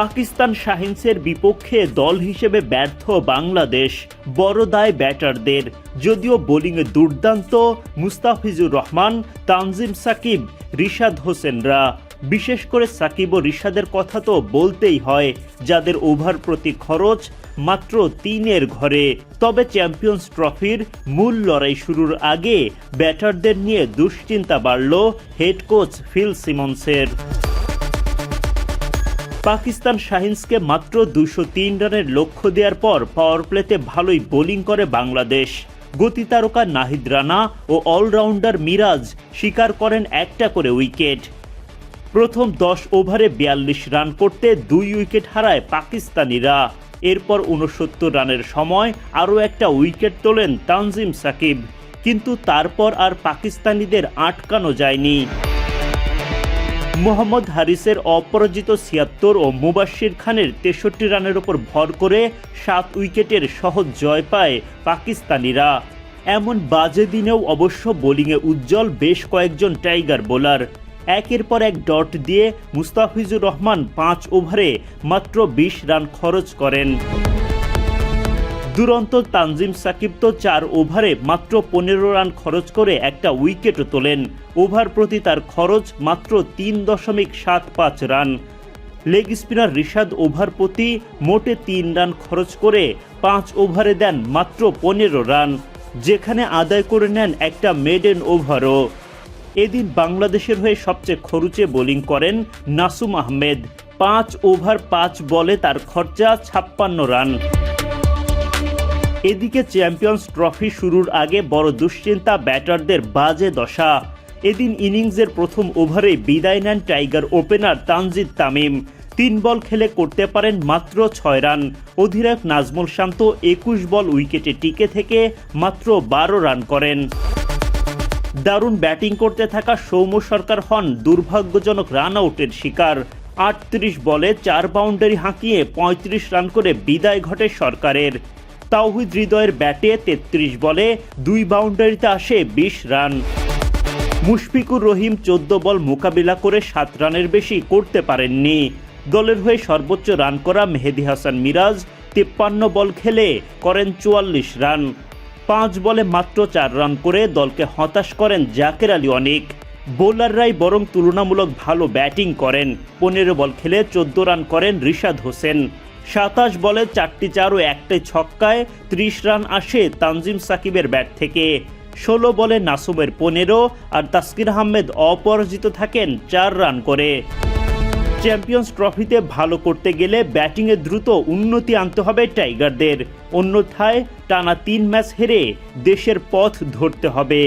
পাকিস্তান শাহিনসের বিপক্ষে দল হিসেবে ব্যর্থ বাংলাদেশ বড় দায় ব্যাটারদের। যদিও বোলিংয়ে দুর্দান্ত মুস্তাফিজুর রহমান, তানজিম সাকিব, রিশাদ হোসেনরা। বিশেষ করে সাকিব ও রিশাদের কথা তো বলতেই হয়, যাদের ওভার প্রতি খরচ মাত্র তিনের ঘরে। তবে চ্যাম্পিয়ন্স ট্রফির মূল লড়াই শুরুর আগে ব্যাটারদের নিয়ে দুশ্চিন্তা বাড়ল হেড কোচ ফিল সিমন্সের। পাকিস্তান শাহিনসকে মাত্র দুশো তিন রানের লক্ষ্য দেওয়ার পর পাওয়ার প্লেতে ভালোই বোলিং করে বাংলাদেশ। গতি তারকা নাহিদ রানা ও অলরাউন্ডার মিরাজ শিকার করেন একটা করে উইকেট। প্রথম দশ ওভারে বিয়াল্লিশ রান করতে দুই উইকেট হারায় পাকিস্তানিরা। এরপর উনসত্তর রানের সময় আরও একটা উইকেট তোলেন তানজিম সাকিব। কিন্তু তারপর আর পাকিস্তানিদের আটকানো যায়নি। মোহাম্মদ হারিসের অপরাজিত ছিয়াত্তর ও মুবাশির খানের তেষট্টি রানের ওপর ভর করে সাত উইকেটের সহজ জয় পায় পাকিস্তানিরা। এমন বাজে দিনেও অবশ্য বোলিংয়ে উজ্জ্বল বেশ কয়েকজন টাইগার বোলার। একের পর এক ডট দিয়ে মুস্তাফিজুর রহমান পাঁচ ওভারে মাত্র বিশ রান খরচ করেন। দুরন্ত তানজিম সাকিব তো চার ওভারে মাত্র পনেরো রান খরচ করে একটা উইকেটও তোলেন। ওভার প্রতি তার খরচ মাত্র তিন দশমিক সাত পাঁচ run. Leg spinner Rishad over প্রতি মোটে তিন রান খরচ করে পাঁচ ওভারে দেন মাত্র পনেরো রান, যেখানে আদায় করে নেন একটা মেডেন ওভারও। এদিন বাংলাদেশের হয়ে সবচেয়ে খরুচে বোলিং করেন নাসুম আহমেদ। পাঁচ ওভার পাঁচ বলে তার খরচা ছাপ্পান্ন রান। এদিকে চ্যাম্পিয়ন্স ট্রফি শুরুর আগে বড় দুশ্চিন্তা ব্যাটারদের বাজে দশা। এদিন ইনিংসের প্রথম ওভারে বিদায় নেন টাইগার ওপেনার তানজিদ তামিম। তিন বল খেলে করতে পারেন মাত্র ছয় রান। অধিনায়ক নাজমুল শান্ত একুশ বল উইকেটে টিকে থেকে মাত্র বারো রান করেন। দারুণ ব্যাটিং করতে থাকা সৌম্য সরকার হন দুর্ভাগ্যজনক রান আউটের শিকার। আটত্রিশ বলে চার বাউন্ডারি হাঁকিয়ে পঁয়ত্রিশ রান করে বিদায় ঘটে সরকারের। তাওহিদ হৃদয়ের ব্যাটে তেত্রিশ বলে দুই বাউন্ডারিতে আসে বিশ রান। মুশফিকুর রহিম চোদ্দ বল মোকাবিলা করে সাত রানের বেশি করতে পারেননি। দলের হয়ে সর্বোচ্চ রান করা মেহেদি হাসান মিরাজ, তেপ্পান্ন বল খেলে করেন চুয়াল্লিশ রান। পাঁচ বলে মাত্র চার রান করে দলকে হতাশ করেন জাকের আলী অনেক। বোলাররাই বরং তুলনামূলক ভালো ব্যাটিং করেন। পনেরো বল খেলে চোদ্দ রান করেন রিশাদ হোসেন। সাতাশ বলে চারটি চার ও একটাই ছক্কায় ত্রিশ রান আসে তানজিম সাকিবের ব্যাট থেকে। ষোলো বলে নাসুমের পনেরো আর তাসকির আহমেদ অপরাজিত থাকেন চার রান করে। চ্যাম্পিয়ন্স ট্রফিতে ভালো করতে গেলে ব্যাটিংয়ে দ্রুত উন্নতি আনতে হবে টাইগারদের। অন্যথায় টানা তিন ম্যাচ হেরে দেশের পথ ধরতে হবে।